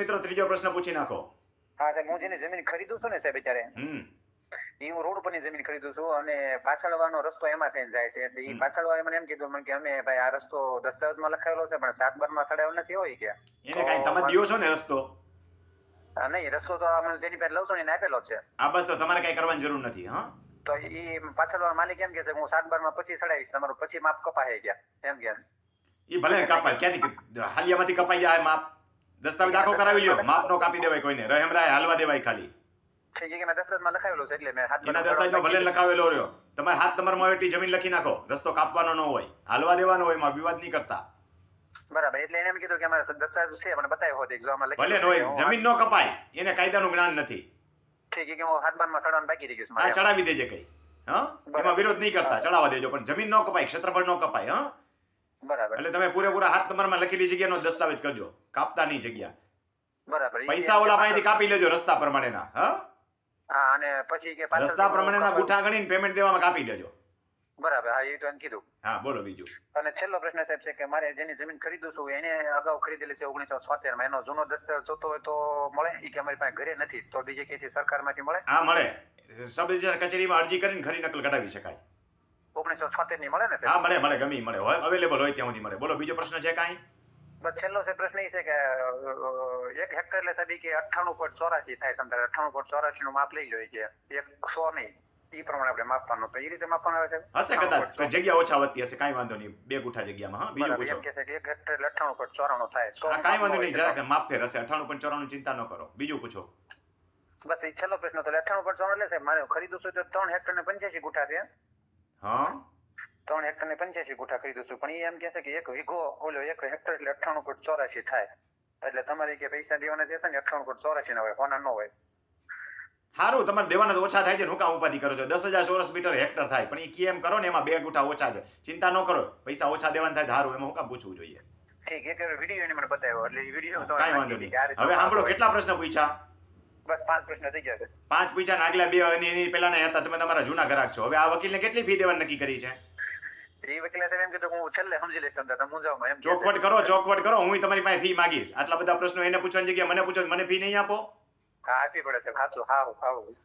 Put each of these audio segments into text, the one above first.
મિત્રો ત્રીજો પ્રશ્ન પૂછી નાખો. હા સાહેબ હું જેને જમીન ખરીદું છું ને સાહેબ અત્યારે હમ. એ હું રોડ ઉપરની જમીન ખરીદું છું અને પાછળવાનો રસ્તો એમાં થઈને જાય છે. એટલે એ પાછળવાળાએ મને એમ કીધું મને કે અમે ભાઈ આ રસ્તો દસ્તાવેજમાં લખાયેલો છે પણ સાત બારમાં સડાવેલ નથી હોય કે. એને કાંઈ તમે દિયો છો ને રસ્તો? નહીં રસ્તો તો અમે જેની પાસે લઉં છું એને આપેલો છે. આ બસ તો તમારે કઈ કરવાની જરૂર નથી હા? તો એ પાછળ માલિક એમ કે છે હું સાત બારમાં પછી સડાવીશ તમારું પછી માપ કપાય ગયા એમ કે. એ ભલે કપાય ક્યાંથી હાલિયામાંથી કપાઈ જાય માપ? દસ્તાવેજ આખો કરાવી લ્યો. માપ નો કાપી દેવાય કોઈને. રહેમ રાય હાલવા દેવાય ખાલી. ઠીક છે કે મેં દસ્તાવેજમાં લખાવેલું છે એટલે મેં હાથ એના બારમાં દસ્તાવેજમાં ભલે લખાવેલો રહ્યો. તમારે હાથ નંબરમાં એટલી જમીન લખી નાખો. રસ્તો કાપવાનો ન હોય. હાલવા દેવાનો હોય એમાં વિવાદ નહીં કરતા. બરાબર એટલે એને એમ કીધું કે અમારે દસ્તાવેજ છે પણ બતાવ્યો હોત ભલે હોય જમીન નો કપાય. એને કાયદાનું જ્ઞાન નથી. ઠીક કે હું હાથ બારમાં સડાવવાનું બાકી રહી ગયું. ચડાવી દેજે કઈ. હા? એમાં વિરોધ નહીં કરતા. ચડાવવા દેજો પણ જમીન ન કપાય ક્ષેત્રફળ ન કપાય હા? બરાબર. એટલે તમે પૂરેપૂરા હાથ નંબરમાં લખેલી જગ્યાનો દસ્તાવેજ કરજો. કાપતા નહીં જગ્યા. બરાબર. પૈસા ઓલા પાસેથી કાપી લેજો રસ્તા પ્રમાણેના હા? હા અને પછી કે પાછળ રસ્તા પ્રમાણેના ગુઠા ગણીને પેમેન્ટ દેવામાં કાપી લેજો. બરાબર હા એ તો એને કીધું. હા બોલો બીજું. અને છેલ્લો પ્રશ્ન સાહેબ છે કે મારે જેની જમીન ખરીદું છું એને અગાઉ ખરીદેલી છે ઓગણીસો છોતેરમાં એનો જૂનો દસ્તાવેજ જોતો હોય તો મળે? એ કે અમારી પાસે ઘરે નથી તો બીજે ક્યાંથી સરકારમાંથી મળે? હા મળે. સબ રજિસ્ટર કચેરીમાં અરજી કરીને ખરી નકલ કઢાવી શકાય. ઓગણીસો છોતેરની મળે ને હા મળે મળે ગમી મળે. હોય અવેલેબલ હોય ત્યાં સુધી મળે. બોલો બીજો પ્રશ્ન છે કાંઈ? બસ છેલ્લો છે પ્રશ્ન એ છે કે એક હેક્ટર એટલે સાહેબ કે અઠ્ઠાણું પોઈન્ટ ચોરાસી થાય તમે અઠ્ઠાણું પોઈન્ટ ચોરાસી નું માપ લઈ લો કે એક સો નહીં એ પ્રમાણે આપણે માપવાનું તો એ રીતે માપવાનું આવે છે હશે કદાચ. જગ્યા ઓછા વધતી હશે કાંઈ વાંધો નહીં. બે ગુઠા જગ્યામાં હા બીજું પૂછો એમ કે છે કે એક હેક્ટર એટલે અઠ્ઠાણું પોઈન્ટ ચોરાણું થાય. કાંઈ વાંધો નહીં જરાક માપ ફેર હશે. અઠાણું પોઈન્ટ ચોરાણું ચિંતા ન કરો. બીજું પૂછો. બસ એ છેલ્લો પ્રશ્ન તો અઠ્ઠાણું પોઈન્ટ ચોરાણું એટલે સાહેબ મારે ખરીદું છું તો ત્રણ હેક્ટર ને પંચ્યાસી ગુઠા છે. હા? ત્રણ હેક્ટર ને પંચ્યાસી ગુઠા ખરીદું છું. પણ એ એમ કે છે કે એક વીઘો ઓલો એક હેક્ટર એટલે અઠ્ઠાણું પોઈન્ટ ચોરાશી થાય. એટલે તમારે કે પૈસા દેવાના જે છે ને અઠ્ઠાણું પોઈન્ટ ચોરાશી ના હોય હોના ન હોય. સારું તમારે દેવાના તો ઓછા થાય છે હું કામ ઉપાધિ કરો છો? દસ હજાર ચોરસ મીટર હેક્ટર થાય પણ એ કેમ કરો ને એમાં બે ગુઠા ઓછા છે. ચિંતા ન કરો પૈસા ઓછા દેવાના થાય સારું એમાં હું કામ પૂછવું જોઈએ? ઠીક એક વીડિયો એને મને બતાવ્યો એટલે વીડિયો કાંઈ વાંધો નહીં. હવે સાંભળો કેટલા પ્રશ્ન પૂછ્યા? બસ પાંચ પ્રશ્ન થઈ ગયા પાંચ પૂછ્યા આગલા બે અને એની પેલાના હતા તમે તમારા જૂના ગ્રાહક છો. હવે આ વકીલને કેટલી ફી દેવાની નક્કી કરી છે? એ વકીલે સાહેબ એમ કીધું હું છેલ્લે સમજી લઈશ તમને હું જાઉં એમ ચોકવટ કરો ચોકવટ કરો હું તમારી પાસે ફી માંગીશ. આટલા બધા પ્રશ્નો એને પૂછવાની જગ્યાએ મને પૂછો મને ફી નહીં આપો? હા આપી પડે છે સાચું હા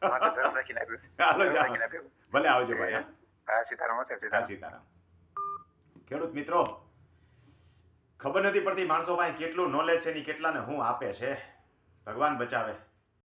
હા ધર્મ રાખીને આપ્યું. ભલે આવજો ભાઈ હા. સીતારામ સાહેબ સીતારામ. સીતારામ. ખેડૂત મિત્રો ખબર નથી પડતી માણસો પાસે કેટલું નોલેજ છે ને કેટલાને હું આપે છે. ભગવાન બચાવે.